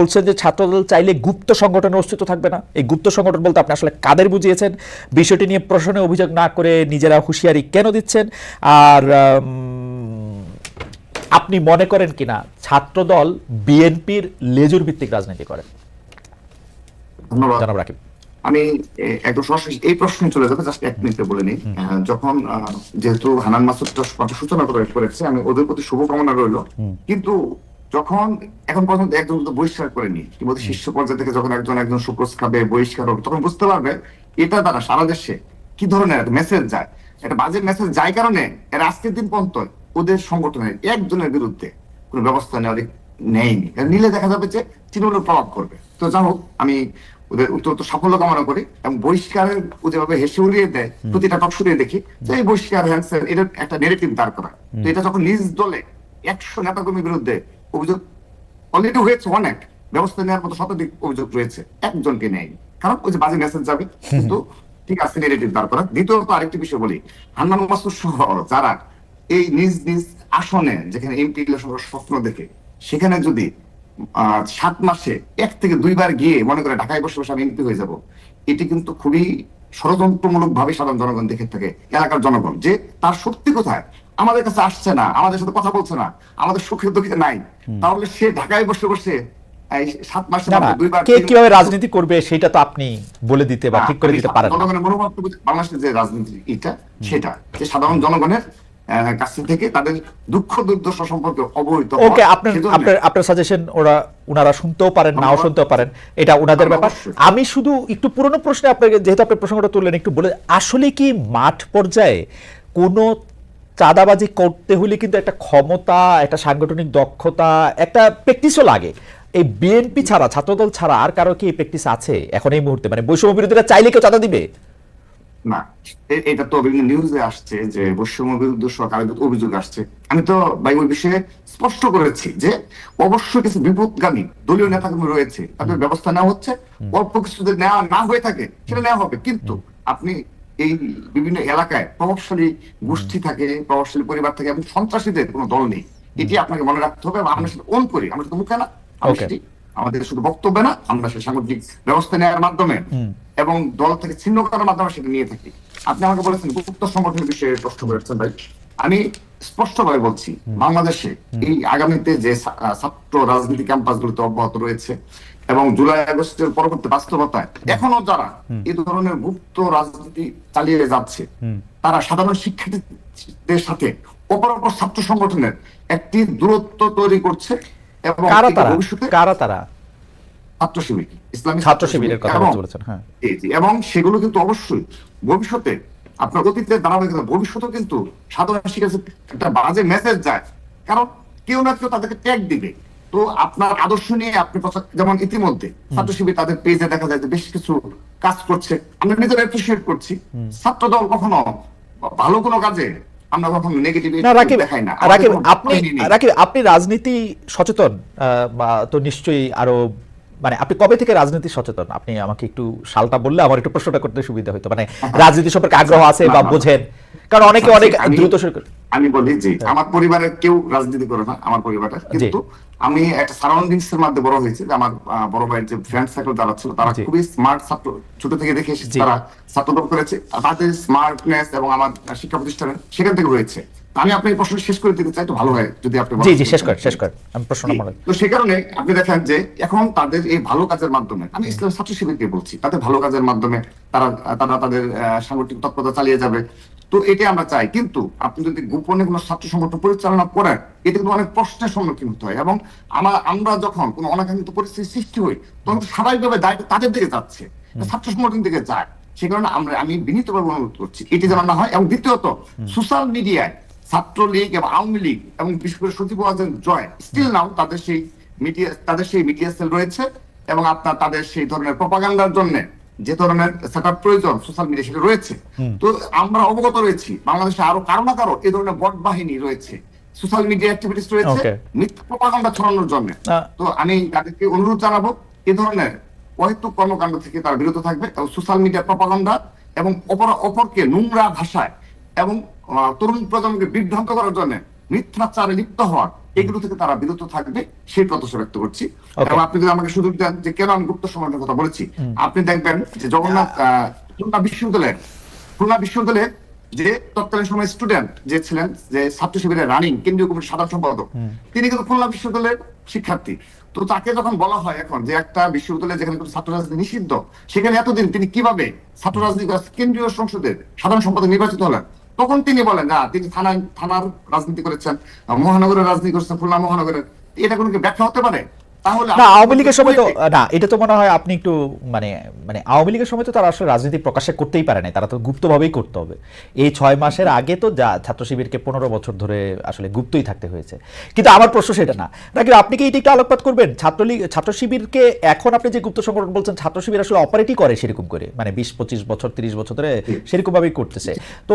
বলছেন যে ছাত্রদল চাইলে গুপ্ত সংগঠনের অস্তিত্ব থাকবে না। এই গুপ্ত সংগঠন বলতে আপনি আসলে কাদের বুঝিয়েছেন? বিষয়টি নিয়ে প্রশ্নে অভিযোগ না করে নিজেরা হুঁশিয়ারি কেন দিচ্ছেন? আর আপনি মনে করেন কিনা ছাত্রদল বিএনপির লেজুর ভিত্তিক রাজনীতি করে? ধন্যবাদ। জনাব রাকিব। আমি একদম সরাসরি এই প্রশ্নে চলে যাবে জাস্ট এক মিনিটে বলে নিই। যখন যেহেতু হানান মাসুদটা কথা সূচনা করে করেছে আমি ওদের প্রতি শুভকামনা রইল। কিন্তু যখন এখন পর্যন্ত একজন তো বহিষ্কার করেনি কিংবা শীর্ষ পর্যায়ে থেকে যখন একজন একজন সুপ্রস খাবে বহিষ্কার হবে তখন বুঝতে পারবে এটা দ্বারা সারা দেশে কি ধরনের মেসেজ যায়। একটা বাজে মেসেজ যায় কারণে এর আজকের দিন পর্যন্ত ওদের সংগঠনের একজনের বিরুদ্ধে কোনো ব্যবস্থা নেওয়ার নেয়নি। নিলে দেখা যাবে যে তৃণমূলের প্রভাব করবে। তো যাই হোক আমি ওদের উত্তর সাফল্য কামনা করি এবং বহিষ্কারের ও যেভাবে হেসে উড়িয়ে দেয় প্রতিটা টক শুনিয়ে দেখি যে এই বহিষ্কার হ্যান্সের এটার একটা নেগেটিভ দাঁড় করা তো এটা যখন নিজ দলে একশো নেতাকর্মীর বিরুদ্ধে অভিযোগ অলরেডি হয়েছে অনেক। ব্যবস্থা নেওয়ার মতো শতাধিক অভিযোগ রয়েছে। একজনকে নেই কারণ ওই যে বাজে মেসেজ যাবে, কিন্তু ঠিক আছে নেগেটিভ দাঁড় করা দ্বিতীয়ত আরেকটি বিষয় বলি, হান্নান মাসুদ সহ যারা এই নিজ নিজ আসনে যেখানে এমপি স্বপ্ন দেখে, সেখানে যদি সাত মাসে এক থেকে দুইবার গিয়ে মনে করে ঢাকায় বসে বসে আমি এমপি হয়ে যাব, এটি কিন্তু খুবই ষড়যন্ত্রমূলক ভাবে সাধারণ জনগণ দেখে থাকে, এলাকার জনগণ। যে তার সত্যি কোথায় আমাদের কাছে আসছে না আমাদের সাথে কথা বলছে না আমাদের সুখের দুঃখে নাই। তাহলে সে ঢাকায় বসে বসে সাত মাসে না না দুইবার কে কীভাবে রাজনীতি করবে সেটা তো আপনি বলে দিতে বা ঠিক করে দিতে পারেন বাংলাদেশের যে রাজনীতি এটা সেটা। যে সাধারণ জনগণের আহ, থেকে তাদের দুঃখ দুর্দশা সম্পর্কে অবহিত ওকে আপনার আপনার আপনার সাজেশন ওরা ওনারা শুনতেও পারেন নাও শুনতেও পারেন। এটা ওনাদের ব্যাপার। আমি শুধু একটু পুরনো প্রশ্নে আপনাকে যেহেতু আপনি প্রসঙ্গটা তুললেন একটু বলে আসলে কি মাঠ পর্যায়ে কোনো চাঁদাবাজি করতে হলে কিন্তু একটা ক্ষমতা একটা সাংগঠনিক দক্ষতা একটা প্র্যাকটিসও লাগে। এই বিএনপি ছাড়া ছাত্রদল ছাড়া আর কারও কি প্র্যাকটিস আছে এখন এই মুহূর্তে? মানে বৈষম্য বিরোধীরা চাইলে কেউ চাঁদা দিবে? না এটা তো বিভিন্ন নিউজে আসছে যে বৈষম্য বিরুদ্ধে সরকারের অভিযোগ আসছে। আমি তো ভাই ওই বিষয়ে স্পষ্ট করেছি যে অবশ্যই কিছু বিপদগামী দলীয় নেতাকর্মী রয়েছে। তাদের ব্যবস্থা নেওয়া হচ্ছে। অল্প কিছু যদি নেওয়া না হয়ে থাকে সেটা নেওয়া হবে। কিন্তু আপনি এই বিভিন্ন এলাকায় প্রভাবশালী গোষ্ঠী থাকে প্রভাবশালী পরিবার থাকে এবং সন্ত্রাসীদের কোনো দল নেই। এটি আপনাকে মনে রাখতে হবে আমরা সেটা অন করি। আমরা তো মুখে না আমাদের শুধু বক্তব্য না আমরা সেই সাংগঠনিক ব্যবস্থা নেওয়ার মাধ্যমে এবং দল থেকে ছিন্ন করার মাধ্যমে সেটা নিয়ে থাকি। আপনি আমাকে বলেছেন গুপ্ত সংগঠনের বিষয়ে প্রশ্ন করেছেন ভাই। আমি স্পষ্টভাবে বলছি বাংলাদেশে এই আগামীতে যে ছাত্র রাজনীতি ক্যাম্পাস গুলোতে অব্যাহত রয়েছে এবং জুলাই আগস্টের পরবর্তী বাস্তবতায় এখনও যারা এই ধরনের গুপ্ত রাজনীতি চালিয়ে যাচ্ছে তারা সাধারণ শিক্ষার্থীদের সাথে অপর অপর ছাত্র সংগঠনের একটি দূরত্ব তৈরি করছে এবং ভবিষ্যতে কারা তারা? ছাত্র শিবির ইসলামী ছাত্র শিবিরের কথা হ্যাঁ। এবং সেগুলো কিন্তু অবশ্যই ভবিষ্যতে আপনার অতীতের ধারাবাহিকতা ভবিষ্যতেও কিন্তু সাধারণ শিক্ষার্থী একটা বাজে মেসেজ যায়। কারণ কেউ না কেউ তাদেরকে ট্যাগ দিবে। তো আপনার আদর্শ নিয়ে আপনি যেমন ইতিমধ্যে ছাত্র শিবির তাদের পেজে দেখা যায় যে বেশ কিছু কাজ করছে। আমরা নিজেরা অ্যাপ্রিসিয়েট করছি। ছাত্র দল কখনো ভালো কোনো কাজে আমরা কখনো নেগেটিভ না রাকিব দেখাই না। রাকিব আপনি ভয় রাকিব আপনি রাজনীতি সচেতন বা তো নিশ্চয়ই আরও মানে আপনি কবে থেকে রাজনীতি সচেতন? আপনি আমাকে একটু সালটা বললে আমার একটু প্রশ্নটা করতে সুবিধা হতো। মানে রাজনীতি সম্পর্কে আগ্রহ আছে বা। বোঝেন? কারণ অনেকে অনেক দ্রুত আমি বলি যে আমার পরিবারের কেউ রাজনীতি করে না আমার পরিবারটা। কিন্তু আমি একটা সারাউন্ডিংস এর মধ্যে বড় হয়েছে যে আমার বড় ভাইয়ের যে ফ্রেন্ড সার্কেল যারা ছিল তারা খুবই স্মার্ট ছাত্র। ছোট থেকে দেখে এসেছে তারা ছাত্রদল করেছে। তাদের স্মার্টনেস এবং আমার শিক্ষা প্রতিষ্ঠানের সেখান থেকে রয়েছে। আমি আপনি এই প্রশ্ন শেষ করে দিতে চাই তো ভালো হয় যদি আপনি জি জি শেষ করেন। শেষ করেন আমি প্রশ্নটা মনে তো সে কারণে আপনি দেখেন যে এখন তাদের এই ভালো কাজের মাধ্যমে আমি ইসলাম ছাত্র শিবিরকে বলছি তাদের ভালো কাজের মাধ্যমে তারা তারা তাদের সাংগঠনিক তৎপরতা চালিয়ে যাবে। তো এটাই আমরা চাই কিন্তু আপনি যদি গোপনে কোনো ছাত্র সংগঠন পরিচালনা করেন এতে কিন্তু অনেক প্রশ্নের সম্মুখীন হতে হয় এবং আমার আমরা যখন কোনো অনাকাঙ্ক্ষিত পরিস্থিতি সৃষ্টি হই তখন স্বাভাবিকভাবে দায়িত্ব তাদের দিকে যাচ্ছে ছাত্র সংগঠন দিকে যায়। সে কারণে আমরা আমি বিনীতভাবে অনুরোধ করছি এটি যেন না হয়। এবং দ্বিতীয়ত সোশ্যাল মিডিয়ায় ছাত্রলীগ এবং আওয়ামী লীগ এবং বিশেষ করে সচিব ওয়াজেন জয় স্টিল নাও তাদের সেই মিডিয়া তাদের সেই মিডিয়া সেল রয়েছে এবং আপনার তাদের সেই ধরনের প্রপাগান্ডার জন্য যে ধরনের সেট প্রয়োজন সোশ্যাল মিডিয়া সেটা রয়েছে। তো আমরা অবগত রয়েছি বাংলাদেশে আরও কারও না কারও এই ধরনের বট বাহিনী রয়েছে সোশ্যাল মিডিয়া অ্যাক্টিভিটিস রয়েছে মিথ্যা প্রপাগান্ডা ছড়ানোর জন্য। তো আমি তাদেরকে অনুরোধ জানাব এ ধরনের অহেতুক কর্মকাণ্ড থেকে তারা বিরত থাকবে এবং সোশ্যাল মিডিয়া প্রপাগান্ডা এবং অপর অপরকে নোংরা ভাষায় এবং তরুণ প্রজন্মকে বিভ্রান্ত করার জন্য মিথ্যাচারে লিপ্ত হওয়ার এগুলো থেকে তারা বিরত থাকবে সেই প্রত্যাশা ব্যক্ত করছি। এবং আপনি যদি আমাকে সুযোগ দেন যে কেন আমি গুপ্ত সমাজের কথা বলেছি আপনি দেখবেন যে জগন্নাথ খুলনা বিশ্ববিদ্যালয়ে খুলনা বিশ্ববিদ্যালয়ে যে তৎকালীন সময় স্টুডেন্ট যে ছিলেন যে ছাত্র শিবিরের রানিং কেন্দ্রীয় কমিটির সাধারণ সম্পাদক তিনি কিন্তু খুলনা বিশ্ববিদ্যালয়ের শিক্ষার্থী। তো তাকে যখন বলা হয় এখন যে একটা বিশ্ববিদ্যালয়ে যেখানে কোনো ছাত্র রাজনীতি নিষিদ্ধ সেখানে এতদিন তিনি কীভাবে ছাত্র রাজনীতি কেন্দ্রীয় সংসদের সাধারণ সম্পাদক নির্বাচিত হলেন? তখন তিনি বলেন না তিনি থানায় থানার রাজনীতি করেছেন মহানগরের রাজনীতি করেছেন খুলনা মহানগরের। এটা কোনো ব্যাখ্যা হতে পারে? না আওয়ামী লীগের সময় তো না এটা তো মনে হয় আপনি একটু মানে মানে আওয়ামী লীগের সময় তো তারা আসলে রাজনীতি প্রকাশে করতেই পারে না তারা তো গুপ্তভাবেই করতে হবে। এই ছয় মাসের আগে তো যা ছাত্র শিবিরকে পনেরো বছর ধরে আসলে গুপ্তই থাকতে হয়েছে। কিন্তু আমার প্রশ্ন সেটা না। নাকি আপনি কি এটা একটু আলোকপাত করবেন? ছাত্রলীগ ছাত্র শিবিরকে এখন আপনি যে গুপ্ত সংগঠন বলছেন ছাত্র শিবির আসলে অপারেটই করে সেরকম করে। মানে বিশ পঁচিশ বছর তিরিশ বছর ধরে সেরকম ভাবেই করতেছে। তো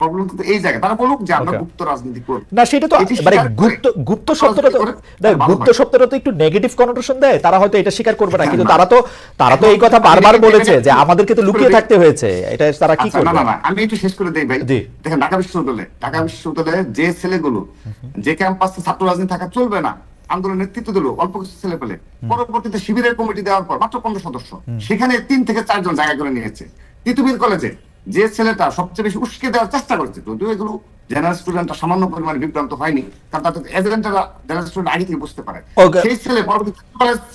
প্রবলেম কিন্তু এই জায়গায়। তারা বলুক যে আমরা গুপ্ত রাজনীতি করি। না সেটা তো মানে গুপ্ত গুপ্ত শব্দটা তো করে দেখ, ভালো গুপ্ত শব্দটা তো একটু নেগেটিভ কনোটেশন দেয় তারা হয়তো এটা স্বীকার করবে না। কিন্তু তারা তো তারা তো এই কথা বারবার বলেছে যে আমাদেরকে তো লুকিয়ে থাকতে হয়েছে। এটা তারা কি আচ্ছা, না করবে? না না আমি একটু শেষ করে দেই ভাই। দেখেন ঢাকা বিশ্ববিদ্যালয়ে ঢাকা বিশ্ববিদ্যালয়ে যে ছেলেগুলো যে ক্যাম্পাসে ছাত্র রাজনীতি থাকা চলবে না আন্দোলন নেতৃত্ব দিল অল্প কিছু ছেলে পেলে পরবর্তীতে শিবিরের কমিটি দেওয়ার পর মাত্র পনেরো সদস্য। সেখানে তিন থেকে চারজন জায়গা করে নিয়েছে। তিতুমির কলেজে। যে ছেলেটা সবচেয়ে বেশি উস্কে দেওয়ার চেষ্টা করেছে যদিও এগুলো জেনারেল স্টুডেন্টরা সামান্য পরিমাণে বিভ্রান্ত হয়নি কারণ তাদের এজেন্টরা জেনারেল স্টুডেন্ট আগে থেকে বুঝতে পারে। সেই ছেলে পরবর্তী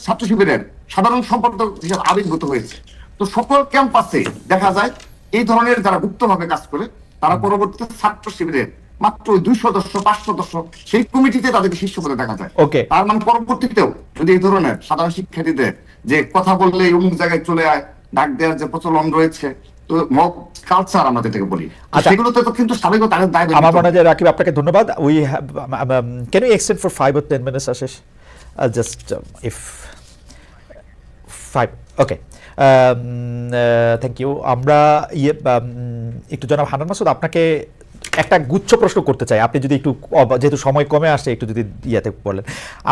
ছাত্র শিবিরের সাধারণ সম্পাদক হিসেবে আবির্ভূত হয়েছে। তো সকল ক্যাম্পাসে দেখা যায় এই ধরনের যারা গুপ্তভাবে কাজ করে তারা পরবর্তীতে ছাত্র শিবিরের মাত্র দুই সদস্য পাঁচ সদস্য সেই কমিটিতে তাদেরকে শীর্ষ পদে দেখা যায়। Okay. তার মানে পরবর্তীতেও যদি এই ধরনের সাধারণ শিক্ষার্থীদের যে কথা বললে অমুক জায়গায় চলে আয় ডাক দেওয়ার যে প্রচলন রয়েছে মব কালচার আমরা যেটাকে বলি। আচ্ছা। সেগুলোতে তো কিন্তু স্বাভাবিক তাদের দায় আমার মনে হয় রাকিব আপনাকে ধন্যবাদ। We can you extend for five or ten minutes Ashis just if five okay thank you আমরা ইয়ে um, একটু জনাব হানান মাসুদ আপনাকে একটা গুচ্ছ প্রশ্ন করতে চাই। আপনি যদি একটু যেহেতু সময় কমে আসছে, একটু যদি ইয়াতে বলেন।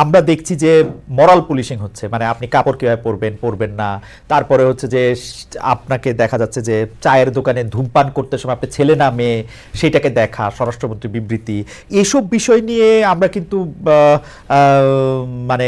আমরা দেখছি যে মরাল পুলিশিং হচ্ছে মানে আপনি কাপড় কীভাবে পরবেন পরবেন না। তারপরে হচ্ছে যে আপনাকে দেখা যাচ্ছে যে চায়ের দোকানে ধূমপান করতে সময় আপনি ছেলে না মেয়ে, সেটাকে দেখা স্বরাষ্ট্রমন্ত্রী বিবৃতি। এসব বিষয় নিয়ে আমরা কিন্তু মানে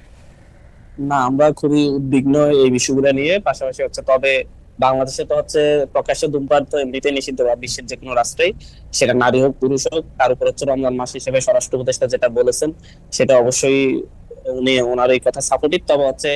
না, আমরা খুবই উদ্বিগ্ন এই বিষয়গুলো নিয়ে। পাশাপাশি হচ্ছে তবে বাংলাদেশে তো হচ্ছে প্রকাশ্য ধূমপান তো এমনিতে নিষিদ্ধ, বা বিশ্বের যে কোনো রাষ্ট্রেই। সেটা নারী হোক, পুরুষ হোক, তার উপর হচ্ছে রমজান মাস হিসেবে স্বরাষ্ট্র উপদেষ্টা যেটা বলেছেন, সেটা অবশ্যই উনি ওনার এই কথা সাপোর্টিভ তবে হচ্ছে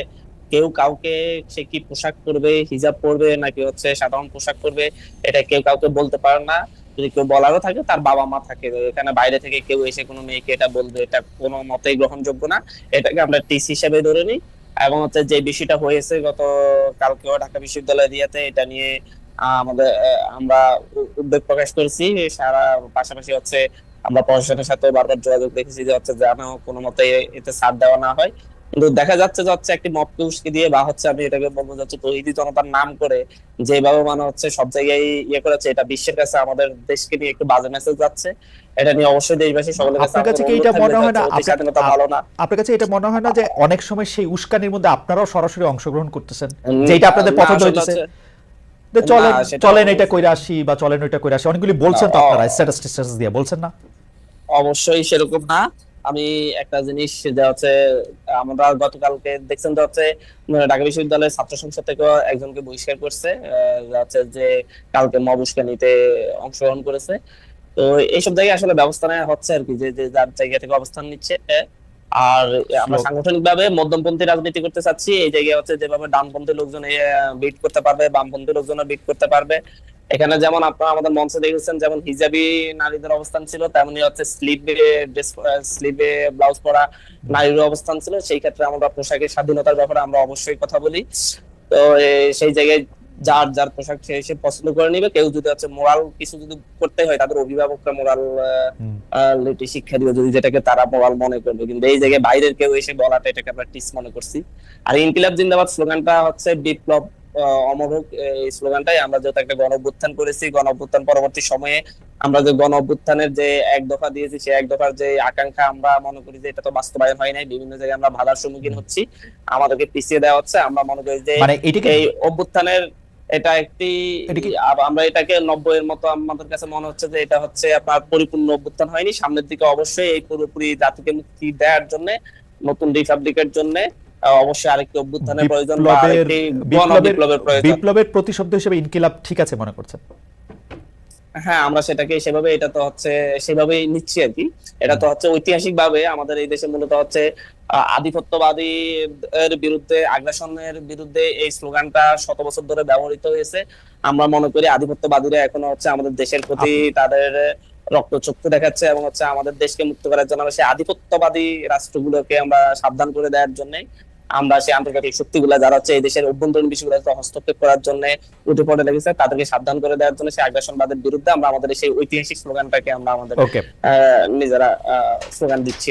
কেউ কাউকে সে কি পোশাক পরবে, হিজাব পরবে, নাকি হচ্ছে সাধারণ পোশাক পরবে, এটা কেউ কাউকে বলতে পারে না। যদি কেউ বলারও থাকে, তার বাবা মা থাকে। এখানে বাইরে থেকে কেউ এসে কোনো মেয়েকে এটা বলবে, এটা কোনো মতেই গ্রহণযোগ্য না। এটাকে আমরা টিস হিসেবে ধরে নিই। এবং হচ্ছে যে বিষয়টা হয়েছে গত কালকেও ঢাকা বিশ্ববিদ্যালয় দিয়াতে এটা নিয়ে আমাদের আমরা উদ্বেগ প্রকাশ করেছি। সারা পাশাপাশি হচ্ছে আমরা প্রশাসনের সাথে বারবার যোগাযোগ দেখেছি যে হচ্ছে যেন কোনো মতে এতে ছাড় দেওয়া না হয়। কিন্তু দেখা যাচ্ছে যে হচ্ছে একটি মপকে উস্কে দিয়ে বা হচ্ছে আমি এটাকে বলব যাচ্ছে তহিদি জনতার নাম করে যেভাবে মানে হচ্ছে সব জায়গায় ইয়ে করেছে, এটা বিশ্বের কাছে আমাদের দেশকে নিয়ে একটু বাজে মেসেজ যাচ্ছে। এটা নিয়ে অবশ্যই দেশবাসী সকলের কাছে আপনার কাছে কি এটা মনে হয় না? যে আপনার- ভালো না আপনার কাছে এটা মনে হয় না যে অনেক সময় সেই উস্কানির মধ্যে আপনারাও সরাসরি অংশগ্রহণ করতেছেন? উম, যেটা আপনাদের পছন্দ হইতেছে যে চলেন চলেন এটা কইরা আসি বা চলেন ওইটা কইরা আসি। অনেকগুলি বলছেন তো আপনারা স্ট্যাটাস দিয়ে। বলছেন না? অবশ্যই সেরকম না। আমি একটা জিনিস যে হচ্ছে আমরা গতকালকে দেখছেন যে হচ্ছে ঢাকা বিশ্ববিদ্যালয়ের ছাত্র সংসদ থেকে একজনকে বহিষ্কার করছে যে হচ্ছে যে কালকে মব উস্কানিতে অংশগ্রহণ করেছে। তো এইসব জায়গায় আসলে ব্যবস্থা নেওয়া হচ্ছে আর কি যে যে যার জায়গা থেকে অবস্থান নিচ্ছে। আর আমরা সাংগঠনিক ভাবে মধ্যমপন্থী রাজনীতি করতে চাচ্ছি এই জায়গায় হচ্ছে যেভাবে ডানপন্থী লোকজন বিট করতে পারবে বামপন্থী লোকজন বিট করতে পারবে। এখানে যেমন আপনারা আমাদের মঞ্চে দেখেছেন যেমন হিজাবি নারীদের অবস্থান ছিল তেমনি হচ্ছে স্লিভে স্লিভে ব্লাউজ পরা নারীর অবস্থান ছিল। সেই ক্ষেত্রে আমরা পোশাকের স্বাধীনতার ব্যাপারে আমরা অবশ্যই কথা বলি। তো সেই জায়গায় যার যার পোশাক সে সে পছন্দ করে নিবে। কেউ যদি হচ্ছে মোরাল কিছু যদি করতে হয় তাদের অভিভাবকরা মোরাল। লিটি শিক্ষা দিবে। যদি যেটাকে তারা মোরাল মনে করবে। কিন্তু এই জায়গায় বাইরের কেউ এসে বলাটা এটাকে আমরা টিস মনে করছি। আর ইনকিলাব জিন্দাবাদ স্লোগানটা হচ্ছে বিপ্লব অমর হোক এই স্লোগানটাই আমরা যেহেতু একটা গণ অভ্যুত্থান করেছি গণ অভ্যুত্থান পরবর্তী সময়ে আমরা যে গণ অভ্যুত্থানের যে এক দফা দিয়েছি সেই এক দফার যে আকাঙ্ক্ষা আমরা মনে করি যে এটা তো বাস্তবায়ন হয় নাই। বিভিন্ন জায়গায় আমরা বাধার সম্মুখীন হচ্ছি। আমাদেরকে পিছিয়ে দেওয়া হচ্ছে। আমরা মনে করি যে মানে এই অভ্যুত্থানের এটা একটি আমরা এটাকে নব্বই এর মতো আমাদের কাছে মনে হচ্ছে যে এটা হচ্ছে আপনার পরিপূর্ণ অভ্যুত্থান হয়নি। সামনের দিকে অবশ্যই এই পুরোপুরি জাতিকে মুক্তি দেওয়ার জন্য নতুন রিপাবলিকের জন্য অবশ্যই আরেকটি অভ্যুত্থানের বা আরেকটি প্রয়োজন। বিপ্লবের প্রতিশব্দ হিসেবে ইনকিলাব ঠিক আছে মনে করছেন? হ্যাঁ আমরা সেটাকে সেভাবে এটা তো হচ্ছে সেভাবেই নিচ্ছি আর কি। এটা তো হচ্ছে ঐতিহাসিক ভাবে আমাদের এই দেশে মূলত হচ্ছে আধিপত্যবাদী এর বিরুদ্ধে আগ্রাসনের বিরুদ্ধে এই স্লোগানটা শত বছর ধরে ব্যবহৃত হয়েছে। আমরা মনে করি আধিপত্যবাদীরা এখনও হচ্ছে আমাদের দেশের প্রতি তাদের রক্ত চক্ষু দেখাচ্ছে এবং হচ্ছে আমাদের দেশকে মুক্ত করার জন্য সেই আধিপত্যবাদী রাষ্ট্রগুলোকে আমরা সাবধান করে দেওয়ার জন্য আমরা সেই আন্তর্জাতিক শক্তিগুলা যারা হচ্ছে এই দেশের অভ্যন্তরীণ বিষয়গুলোতে হস্তক্ষেপ করার জন্য উঠে পড়ে লেগেছে তাদেরকে সাবধান করে দেওয়ার জন্য সেই আগ্রাসনবাদের বিরুদ্ধে আমরা আমাদের সেই ঐতিহাসিক স্লোগানটাকে আমরা আমাদের আহ, নিজেরা স্লোগান দিচ্ছি।